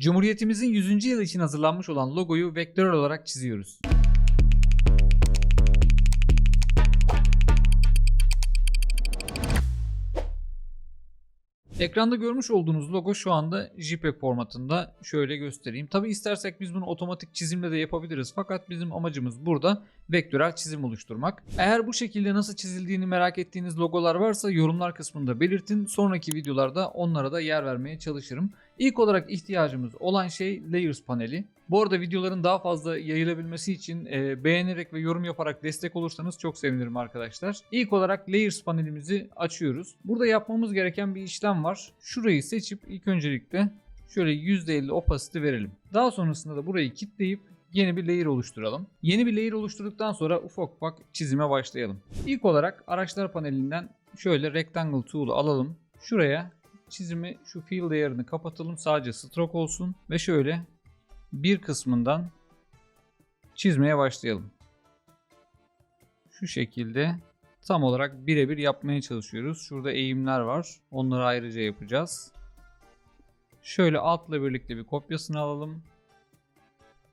Cumhuriyetimizin 100. yılı için hazırlanmış olan logoyu vektörel olarak çiziyoruz. Ekranda görmüş olduğunuz logo şu anda JPEG formatında. Şöyle göstereyim. Tabi istersek biz bunu otomatik çizimle de yapabiliriz. Fakat bizim amacımız burada vektörel çizim oluşturmak. Eğer bu şekilde nasıl çizildiğini merak ettiğiniz logolar varsa yorumlar kısmında belirtin. Sonraki videolarda onlara da yer vermeye çalışırım. İlk olarak ihtiyacımız olan şey Layers paneli. Bu arada videoların daha fazla yayılabilmesi için e, beğenerek ve yorum yaparak destek olursanız çok sevinirim arkadaşlar. İlk olarak Layers panelimizi açıyoruz. Burada yapmamız gereken bir işlem var. Şurayı seçip ilk öncelikle şöyle %50 opacity verelim. Daha sonrasında da burayı kilitleyip yeni bir layer oluşturalım. Yeni bir layer oluşturduktan sonra ufak ufak çizime başlayalım. İlk olarak araçlar panelinden şöyle rectangle tool'u alalım. Şuraya çizimi şu fill layer'ını kapatalım. Sadece stroke olsun ve şöyle bir kısmından çizmeye başlayalım. Şu şekilde tam olarak birebir yapmaya çalışıyoruz. Şurada eğimler var. Onları ayrıca yapacağız. Şöyle altla birlikte bir kopyasını alalım.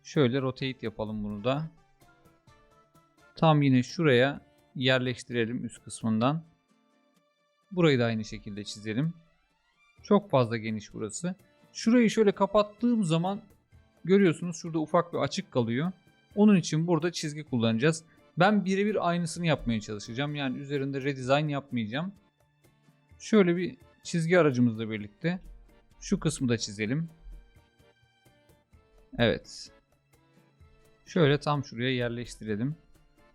Şöyle rotate yapalım bunu da. Tam yine şuraya yerleştirelim üst kısmından. Burayı da aynı şekilde çizelim. Çok fazla geniş burası. Şurayı şöyle kapattığım zaman görüyorsunuz şurada ufak bir açık kalıyor. Onun için burada çizgi kullanacağız. Ben birebir aynısını yapmaya çalışacağım. Yani üzerinde redesign yapmayacağım. Şöyle bir çizgi aracımızla birlikte şu kısmı da çizelim. Evet. Şöyle tam şuraya yerleştirelim.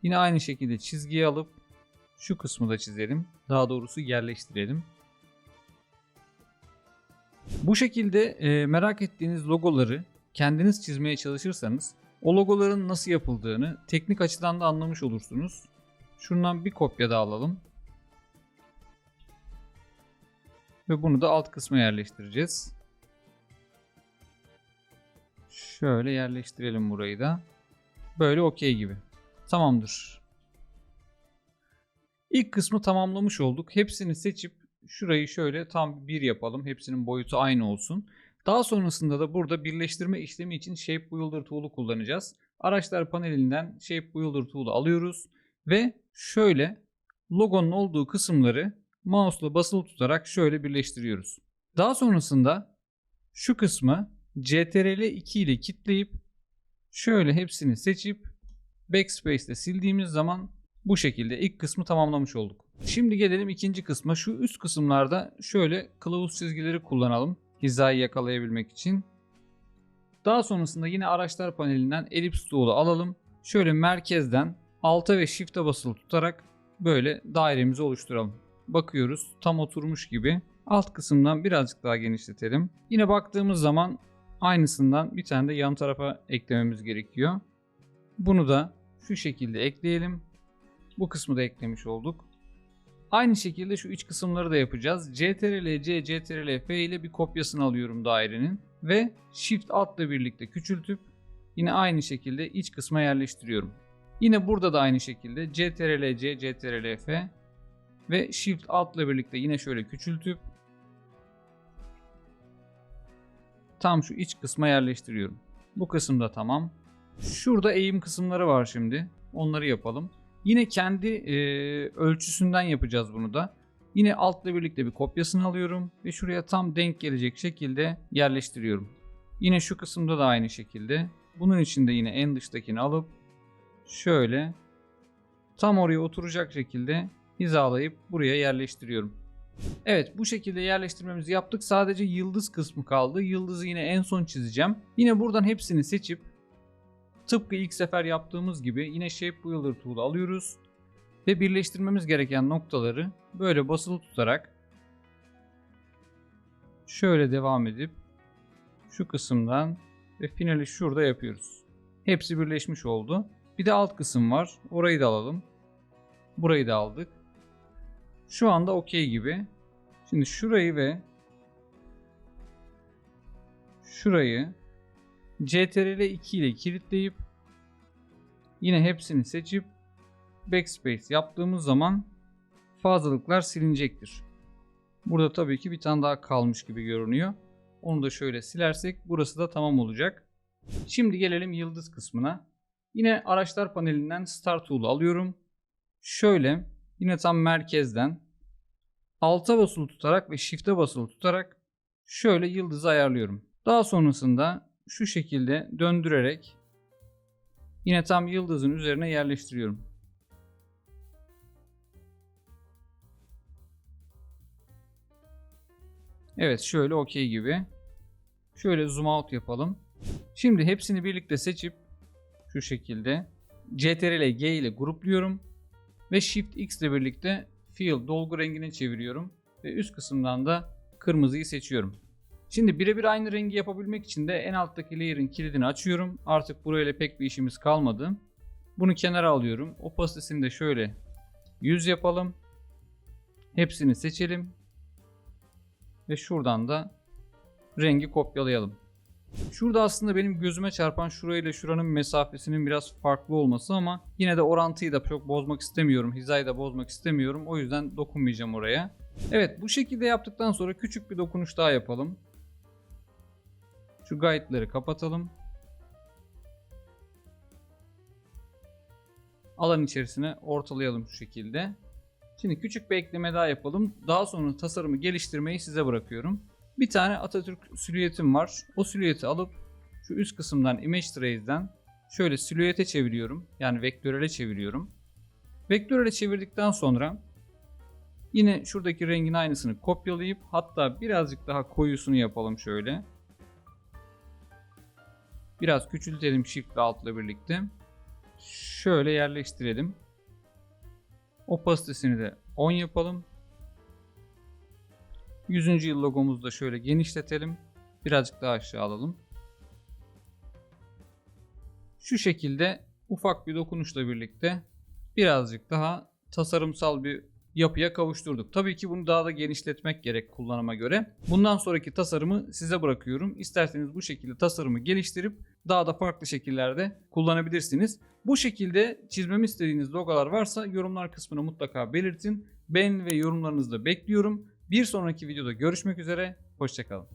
Yine aynı şekilde çizgiyi alıp şu kısmı da çizelim. Daha doğrusu yerleştirelim. Bu şekilde e, merak ettiğiniz logoları kendiniz çizmeye çalışırsanız o logoların nasıl yapıldığını teknik açıdan da anlamış olursunuz. Şundan bir kopya da alalım. Ve bunu da alt kısma yerleştireceğiz. Şöyle yerleştirelim burayı da. Böyle okey gibi. Tamamdır. İlk kısmı tamamlamış olduk. Hepsini seçip şurayı şöyle tam bir yapalım. Hepsinin boyutu aynı olsun. Daha sonrasında da burada birleştirme işlemi için Shape Builder tool'u kullanacağız. Araçlar panelinden Shape Builder tool'u alıyoruz ve şöyle logonun olduğu kısımları mouse'la basılı tutarak şöyle birleştiriyoruz. Daha sonrasında şu kısmı CTRL 2 ile kilitleyip şöyle hepsini seçip backspace ile sildiğimiz zaman bu şekilde ilk kısmı tamamlamış olduk. Şimdi gelelim ikinci kısma. Şu üst kısımlarda şöyle kılavuz çizgileri kullanalım hizayı yakalayabilmek için. Daha sonrasında yine araçlar panelinden elips tool'u alalım. Şöyle merkezden Alt'a ve Shift'e basılı tutarak böyle dairemizi oluşturalım. Bakıyoruz tam oturmuş gibi. Alt kısımdan birazcık daha genişletelim. Yine baktığımız zaman aynısından bir tane de yan tarafa eklememiz gerekiyor. Bunu da şu şekilde ekleyelim. Bu kısmı da eklemiş olduk. Aynı şekilde şu iç kısımları da yapacağız. CTRL-C, CTRL-F ile bir kopyasını alıyorum dairenin. Ve Shift Alt'la birlikte küçültüp yine aynı şekilde iç kısma yerleştiriyorum. Yine burada da aynı şekilde CTRL-C, CTRL-F ve Shift Alt'la birlikte yine şöyle küçültüp tam şu iç kısma yerleştiriyorum. Bu kısım da tamam. Şurada eğim kısımları var şimdi. Onları yapalım. Yine kendi e, ölçüsünden yapacağız bunu da. Yine altla birlikte bir kopyasını alıyorum ve şuraya tam denk gelecek şekilde yerleştiriyorum. Yine şu kısımda da aynı şekilde. Bunun için de yine en dıştakini alıp şöyle tam oraya oturacak şekilde hizalayıp buraya yerleştiriyorum. Evet bu şekilde yerleştirmemizi yaptık. Sadece yıldız kısmı kaldı. Yıldızı yine en son çizeceğim. Yine buradan hepsini seçip Tıpkı ilk sefer yaptığımız gibi yine Shape Builder tool'u alıyoruz ve birleştirmemiz gereken noktaları böyle basılı tutarak şöyle devam edip şu kısımdan ve finali şurada yapıyoruz. Hepsi birleşmiş oldu. Bir de alt kısım var. Orayı da alalım. Burayı da aldık. Şu anda okey gibi. Şimdi şurayı ve şurayı CTRL 2 ile kilitleyip yine hepsini seçip backspace yaptığımız zaman fazlalıklar silinecektir. Burada tabii ki bir tane daha kalmış gibi görünüyor. Onu da şöyle silersek burası da tamam olacak. Şimdi gelelim yıldız kısmına. Yine araçlar panelinden Star Tool'u alıyorum. Şöyle yine tam merkezden alta basılı tutarak ve shift'e basılı tutarak şöyle yıldızı ayarlıyorum. Daha sonrasında şu şekilde döndürerek yine tam yıldızın üzerine yerleştiriyorum. Evet şöyle okey gibi. Şöyle zoom out yapalım. Şimdi hepsini birlikte seçip şu şekilde CTRL G ile grupluyorum ve Shift X ile birlikte fill dolgu rengini çeviriyorum ve üst kısımdan da kırmızıyı seçiyorum. Şimdi birebir aynı rengi yapabilmek için de en alttaki layer'ın kilidini açıyorum. Artık burayla pek bir işimiz kalmadı. Bunu kenara alıyorum. Opacitesini de şöyle 100 yapalım. Hepsini seçelim. Ve şuradan da rengi kopyalayalım. Şurada aslında benim gözüme çarpan şurayla şuranın mesafesinin biraz farklı olması ama yine de orantıyı da çok bozmak istemiyorum. Hizayı da bozmak istemiyorum. O yüzden dokunmayacağım oraya. Evet bu şekilde yaptıktan sonra küçük bir dokunuş daha yapalım. Şu guide'ları kapatalım. Alan içerisine ortalayalım şu şekilde. Şimdi küçük bir ekleme daha yapalım. Daha sonra tasarımı geliştirmeyi size bırakıyorum. Bir tane Atatürk silüetim var. O silüeti alıp şu üst kısımdan Image Trace'den şöyle silüete çeviriyorum. Yani vektörele çeviriyorum. Vektörele çevirdikten sonra yine şuradaki rengin aynısını kopyalayıp hatta birazcık daha koyusunu yapalım şöyle. Biraz küçültelim Shift ve birlikte. Şöyle yerleştirelim. Opasitesini de 10 yapalım. 100. yıl logomuzu da şöyle genişletelim. Birazcık daha aşağı alalım. Şu şekilde ufak bir dokunuşla birlikte birazcık daha tasarımsal bir yapıya kavuşturduk. Tabii ki bunu daha da genişletmek gerek kullanıma göre. Bundan sonraki tasarımı size bırakıyorum. İsterseniz bu şekilde tasarımı geliştirip daha da farklı şekillerde kullanabilirsiniz. Bu şekilde çizmemi istediğiniz logolar varsa yorumlar kısmına mutlaka belirtin. Ben ve yorumlarınızı da bekliyorum. Bir sonraki videoda görüşmek üzere. Hoşçakalın.